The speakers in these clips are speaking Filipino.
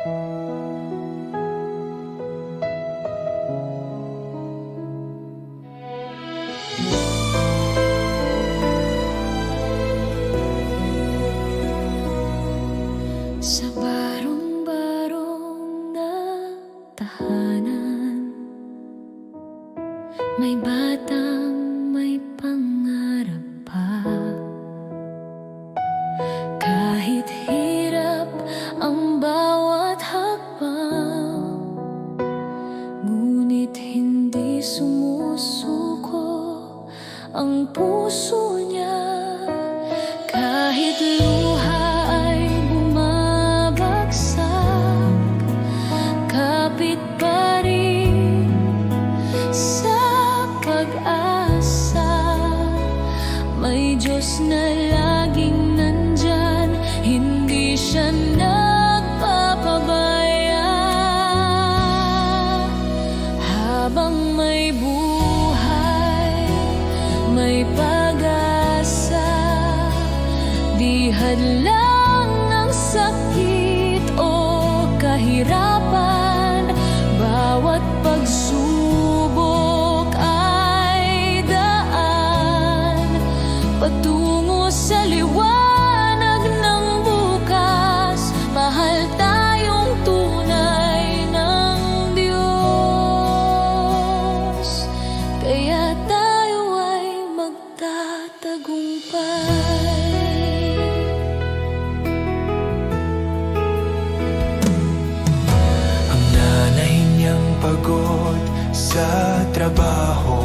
Sa barong-barong May batang may pangarap pa. Kahit hirap hindi sumusuko ang puso niya. Kahit luha ay bumabagsak Kapit pa rin sa pag-asa. May Diyos na may pag-asa. Di hadlang ng sakit o kahirapan. Bawat pagsubok ay daan. Patungo sa liwanag trabaho.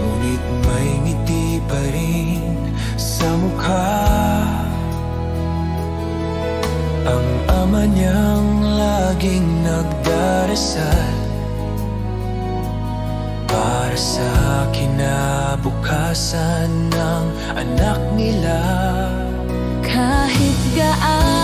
Ngunit may ngiti pa rin sa mukha. Ang ama niyang laging nagdarasal. Para sa kinabukasan ng anak nila. Kahit gaano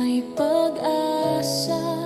may pag-asa.